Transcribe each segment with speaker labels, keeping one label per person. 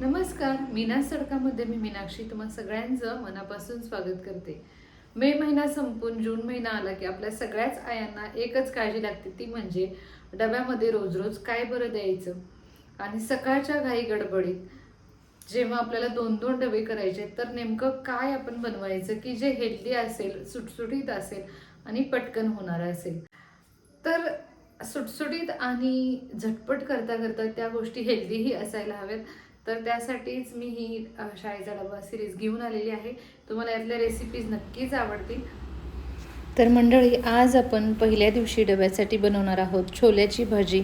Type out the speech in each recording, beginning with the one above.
Speaker 1: नमस्कार मीना सडकामध्ये मी मीनाक्षी तुम्हा सगळ्यांचं मनापासून स्वागत करते. मे महिना संपून जून महिना आला की आपल्या सगळ्याच आयांना एकच काळजी लागते ती म्हणजे डब्यामध्ये रोज रोज काय बरं द्यायचं? आणि सकाळच्या घाई गडबडीत जेव्हा आपल्याला दोन दोन डबे करायचे तर नेमकं काय आपण बनवायचं की जे हेल्दी असेल सुटसुटीत असेल आणि पटकन होणार असेल? तर सुटसुटीत आणि झटपट करता करता त्या गोष्टी हेल्दीही असायला हव्यात. तर त्यासाठीच मी ही शाळेचा डबा सिरीज घेऊन आलेली आहे. तुम्हाला यातल्या रेसिपीज नक्कीच आवडतील. तर मंडळी आज आपण पहिल्या दिवशी डब्यासाठी बनवणार आहोत छोल्याची भाजी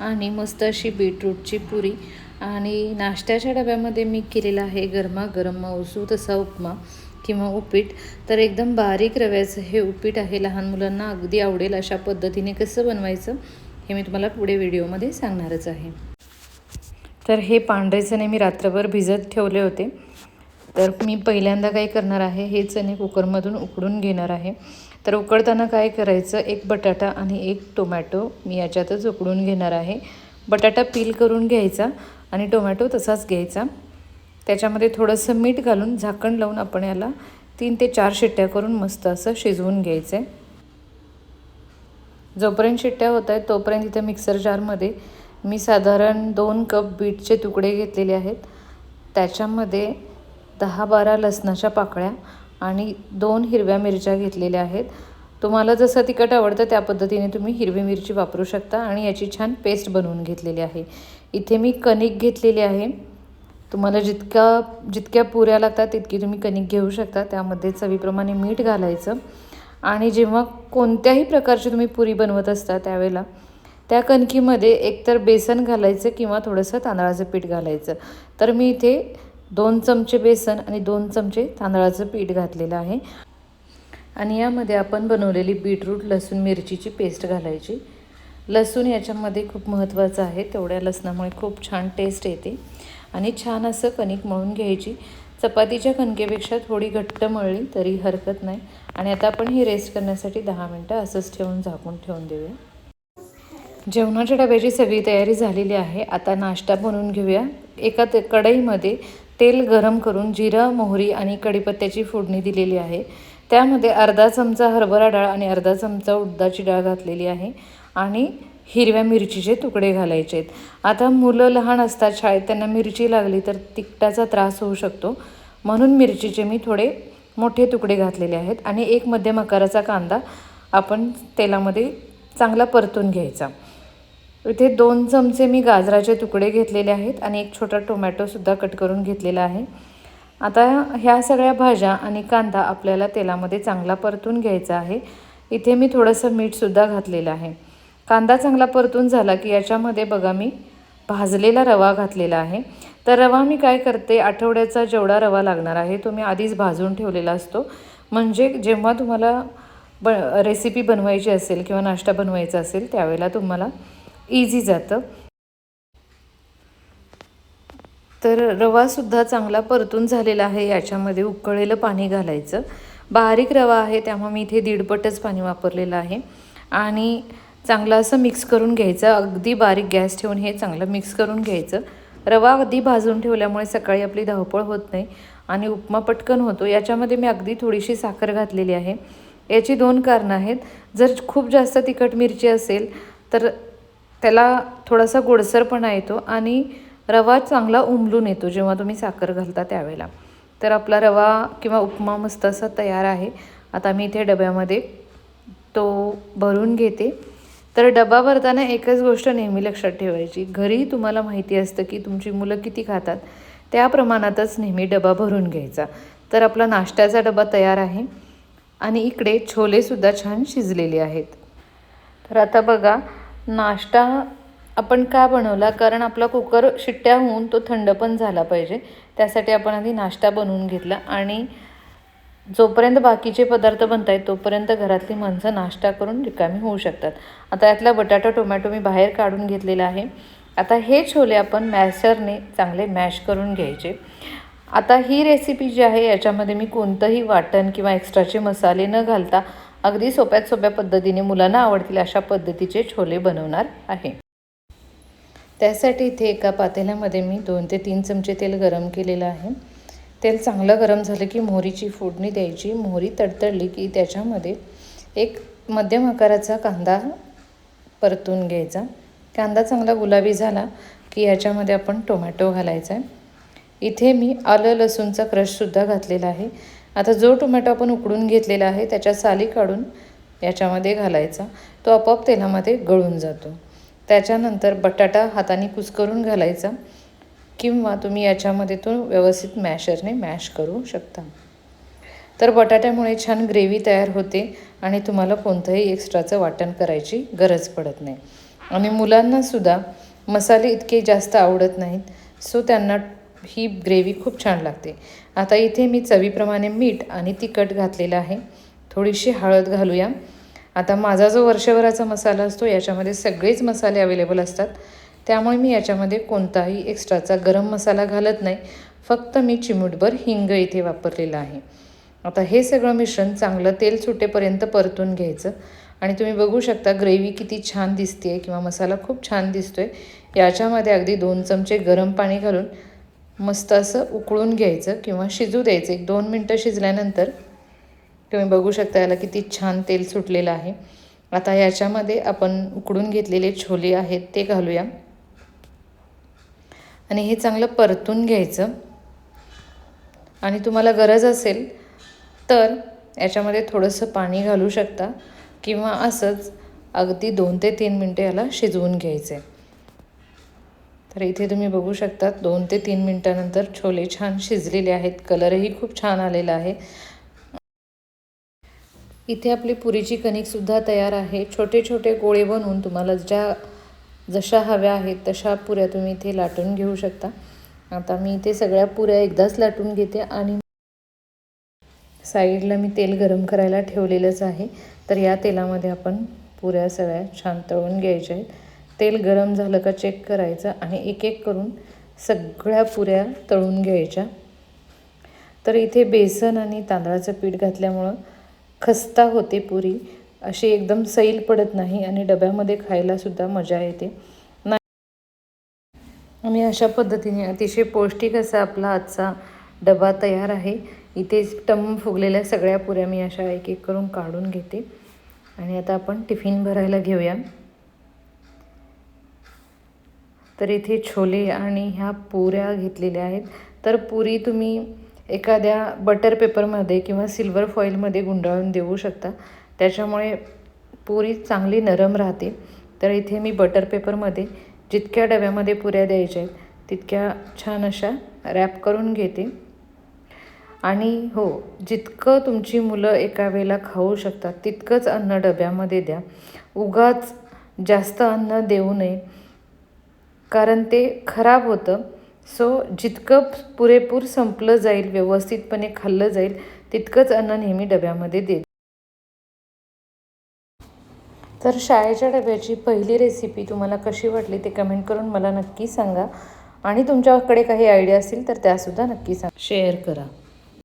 Speaker 1: आणि मस्त अशी बीटरूटची पुरी. आणि नाश्त्याच्या डब्यामध्ये मी केलेला आहे गरमागरम मौसू तसा उपमा किंवा उपीट. तर एकदम बारीक रव्याचं हे उपीट आहे. लहान मुलांना अगदी आवडेल अशा पद्धतीने कसं बनवायचं हे मी तुम्हाला पुढे व्हिडिओमध्ये सांगणारच आहे. तर हे पांढरे चणे मी रात्रभर भिजत ठेवले होते. तर मी पहिल्यांदा काय करणार आहे हे चणे कुकरमधून उकडून घेणार आहे. तर उकडताना काय करायचं एक बटाटा आणि एक टोमॅटो मी याच्यातच उकडून घेणार आहे. बटाटा पील करून घ्यायचा आणि टोमॅटो तसाच घ्यायचा. त्याच्यामध्ये थोडंसं मीठ घालून झाकण लावून आपण याला तीन ते चार शिट्ट्या करून मस्त असं शिजवून घ्यायचं आहे जोपर्यंत शिट्ट्या होत आहेत तोपर्यंत इथं मिक्सर जारमध्ये मी साधारण दोन कप बीटचे तुकडे घेतलेले आहेत. त्याच्यामध्ये दहा बारा लसणाच्या पाकळ्या आणि दोन हिरव्या मिरच्या घेतलेल्या आहेत. तुम्हाला जसं तिखट आवडतं त्या पद्धतीने तुम्ही हिरवी मिरची वापरू शकता आणि याची छान पेस्ट बनवून घेतलेली आहे. इथे मी कणिक घेतलेली आहे. तुम्हाला जितका जितक्या पुऱ्या लागतात तितकी तुम्ही कणिक घेऊ शकता. त्यामध्ये चवीप्रमाणे मीठ घालायचं. आणि जेव्हा कोणत्याही प्रकारची तुम्ही पुरी बनवत असता त्यावेळेला त्या कणकीमध्ये एकतर बेसन घालायचं किंवा थोडंसं तांदळाचं पीठ घालायचं. तर मी इथे दोन चमचे बेसन आणि दोन चमचे तांदळाचं पीठ घातलेलं आहे. आणि यामध्ये आपण बनवलेली बीटरूट लसूण मिरचीची पेस्ट घालायची. लसूण याच्यामध्ये खूप महत्त्वाचं आहे. तेवढ्या लसणामुळे खूप छान टेस्ट येते. आणि छान असं कणिक मळून घ्यायची. चपातीच्या कणकेपेक्षा थोडी घट्ट मळली तरी हरकत नाही. आणि आता आपण ही रेस्ट करण्यासाठी दहा मिनटं असंच ठेवून झाकून ठेवून देऊया. जेवणाच्या डब्याची सगळी तयारी झालेली आहे. आता नाश्ता बनवून घेऊया. एका ते कढईमध्ये तेल गरम करून जिरा मोहरी आणि कढीपत्त्याची फोडणी दिलेली आहे. त्यामध्ये अर्धा चमचा हरभरा डाळ आणि अर्धा चमचा उडदाची डाळ घातलेली आहे आणि हिरव्या मिरचीचे तुकडे घालायचे आहेत. आता मुलं लहान असतात शाळेत त्यांना मिरची लागली तर तिखटाचा त्रास होऊ शकतो. म्हणून मिरचीचे मी थोडे मोठे तुकडे घातलेले आहेत आणि एक मध्यम आकाराचा कांदा आपण तेलामध्ये चांगला परतून घ्यायचा. इथे दोन चमचे मी गाजराचे तुकडे घेतलेले आहेत आणि एक छोटा टोमॅटोसुद्धा कट करून घेतलेला आहे. आता ह्या सगळ्या भाज्या आणि कांदा आपल्याला तेलामध्ये चांगला परतून घ्यायचा आहे. इथे मी थोडंसं मीठसुद्धा घातलेलं आहे. कांदा चांगला परतून झाला की याच्यामध्ये बघा मी भाजलेला रवा घातलेला आहे. तर रवा मी काय करते? आठवड्याचा जेवढा रवा लागणार आहे तो मी आधीच भाजून ठेवलेला असतो. म्हणजे जेव्हा तुम्हाला ब रेसिपी बनवायची असेल किंवा नाश्ता बनवायचा असेल त्यावेळेला तुम्हाला इझी जातं. तर रवासुद्धा चांगला परतून झालेला आहे याच्यामध्ये उकळलेलं पाणी घालायचं. बारीक रवा आहे त्यामुळे मी इथे दीडपटच पाणी वापरलेलं आहे. आणि चांगलं असं मिक्स करून घ्यायचं अगदी बारीक गॅस ठेवून हे चांगलं मिक्स करून घ्यायचं. रवा अगदी भाजून ठेवल्यामुळे सकाळी आपली धावपळ होत नाही आणि उपमा पटकन होतो. याच्यामध्ये मी अगदी थोडीशी साखर घातलेली आहे. याची दोन कारणं आहेत. जर खूप जास्त तिखट मिरची असेल तर त्याला थोडासा गोडसरपणा येतो आणि रवा चांगला उमलून येतो जेव्हा तुम्ही साखर घालता त्यावेळेला. तर आपला रवा किंवा उपमा मस्त असा तयार आहे. आता मी इथे डब्यामध्ये तो भरून घेते. तर डबा भरताना एकच गोष्ट नेहमी लक्षात ठेवायची. घरी तुम्हाला माहिती असतं की तुमची मुलं किती खातात. त्या प्रमाणातच नेहमी डबा भरून घ्यायचा. तर आपला नाश्त्याचा डबा तयार आहे. आणि इकडे छोलेसुद्धा छान शिजलेले आहेत. तर आता बघा नाश्ता आपण का बनवला? कारण आपला कुकर शिट्ट्या होऊन तो थंड पण झाला पाहिजे. त्यासाठी आपण आधी नाश्ता बनवून घेतला आणि जोपर्यंत बाकीचे पदार्थ बनत आहेत तोपर्यंत घरातली माणसं नाश्ता करून रिकामी होऊ शकतात. आता यातला बटाटा टोमॅटो मी बाहेर काढून घेतलेला आहे. आता हे छोले आपण मॅशरने चांगले मॅश करून घ्यायचे. आता ही रेसिपी जी आहे याच्यामध्ये मी कोणतंही वाटण किंवा एक्स्ट्राचे मसाले न घालता अगदी सोप्यात सोप्या पद्धतीने मुलांना आवडतील अशा पद्धतीचे छोले बनवणार आहे. त्यासाठी इथे एका पातेल्यामध्ये मी दोन ते तीन चमचे तेल गरम केलेलं आहे. तेल चांगलं गरम झालं की मोहरीची फोडणी द्यायची. मोहरी तडतडली की त्याच्यामध्ये एक मध्यम आकाराचा कांदा परतून घ्यायचा. कांदा चांगला गुलाबी झाला की याच्यामध्ये आपण टोमॅटो घालायचा आहे. इथे मी आलं लसूणचा क्रशसुद्धा घातलेला आहे. आता जो टोमॅटो आपण उकडून घेतलेला आहे त्याच्या साली काढून याच्यामध्ये घालायचा. तो आपोआप तेलामध्ये गळून जातो. त्याच्यानंतर बटाटा हाताने कुस्करून घालायचा किंवा तुम्ही याच्यामध्ये तो व्यवस्थित मॅशरने मॅश करू शकता. तर बटाट्यामुळे छान ग्रेव्ही तयार होते आणि तुम्हाला कोणतंही एक्स्ट्राचं वाटण करायची गरज पडत नाही. आणि मुलांनासुद्धा मसाले इतके जास्त आवडत नाहीत सो त्यांना ही ग्रेव्ही खूप छान लागते. आता इथे मी चवीप्रमाणे मीठ आणि तिखट घातलेलं आहे. थोडीशी हळद घालूया. आता माझा जो वर्षभराचा मसाला असतो याच्यामध्ये सगळेच मसाले अवेलेबल असतात. त्यामुळे मी याच्यामध्ये कोणताही एक्स्ट्राचा गरम मसाला घालत नाही. फक्त मी चिमूटभर हिंग इथे वापरलेलं आहे. आता हे सगळं मिश्रण चांगलं तेल सुटेपर्यंत परतून घ्यायचं. आणि तुम्ही बघू शकता ग्रेव्ही किती छान दिसते आहे किंवा मसाला खूप छान दिसतो आहे याच्यामध्ये अगदी दोन चमचे गरम पाणी घालून मस्त असं उकळून घ्यायचं किंवा शिजू द्यायचं. एक दोन मिनटं शिजल्यानंतर तुम्ही बघू शकता याला किती छान तेल सुटलेलं आहे. आता याच्यामध्ये आपण उकडून घेतलेले छोले आहेत ते घालूया. आणि हे चांगलं परतून घ्यायचं. आणि तुम्हाला गरज असेल तर याच्यामध्ये थोडंसं पाणी घालू शकता किंवा असंच अगदी दोन ते तीन मिनटं याला शिजवून घ्यायचं आहे तर इथे तुम्ही बघू शकता दोन ते तीन मिनटानंतर छोले छान शिजलेले आहेत. कलरही खूप छान आलेला आहे. इथे आपली पुरीची कणिकसुद्धा तयार आहे. छोटे छोटे गोळे बनवून तुम्हाला ज्या जशा हव्या आहेत तशा पुऱ्या तुम्ही इथे लाटून घेऊ शकता. आता मी इथे सगळ्या पुऱ्या एकदाच लाटून घेते आणि साईडला मी तेल गरम करायला ठेवलेलंच आहे. तर या तेलामध्ये आपण पुऱ्या सगळ्या छान तळून घ्यायच्या आहेत. तेल गरम झालं का चेक करायचं आणि एक एक करून सगळ्या पुऱ्या तळून घ्यायच्या. तर इथे बेसन आणि तांदळाचं पीठ घातल्यामुळं खस्ता होते पुरी. अशी एकदम सैल पडत नाही आणि डब्यामध्ये खायलासुद्धा मजा येते. नाही. मी अशा पद्धतीने अतिशय पौष्टिक असा आपला आजचा डबा तयार आहे. इथे टम फुगलेल्या सगळ्या पुऱ्या मी अशा एक एक करून काढून घेते. आणि आता आपण टिफिन भरायला घेऊया. तर इथे छोले आणि ह्या पुऱ्या घेतलेल्या आहेत. तर पुरी तुम्ही एखाद्या बटर पेपरमध्ये किंवा सिल्वर फॉईलमध्ये गुंडाळून देऊ शकता. त्याच्यामुळे पुरी चांगली नरम राहते. तर इथे मी बटर पेपरमध्ये जितक्या डब्यामध्ये पुऱ्या द्यायच्या आहेत तितक्या छान अशा रॅप करून घेते. आणि हो जितकं तुमची मुलं एका वेळेला खाऊ शकतात तितकंच अन्न डब्यामध्ये द्या. उगाच जास्त अन्न देऊ नये. कारण ते खराब होतं. सो जितकं पुरेपूर संपलं जाईल व्यवस्थितपणे खाल्लं जाईल तितकंच अन्न नेहमी डब्यामध्ये देत. तर शाळेच्या डब्याची पहिली रेसिपी तुम्हाला कशी वाटली ते कमेंट करून मला नक्की सांगा. आणि तुमच्याकडे काही आयडिया असतील तर त्यासुद्धा नक्की सांगा. शेअर करा.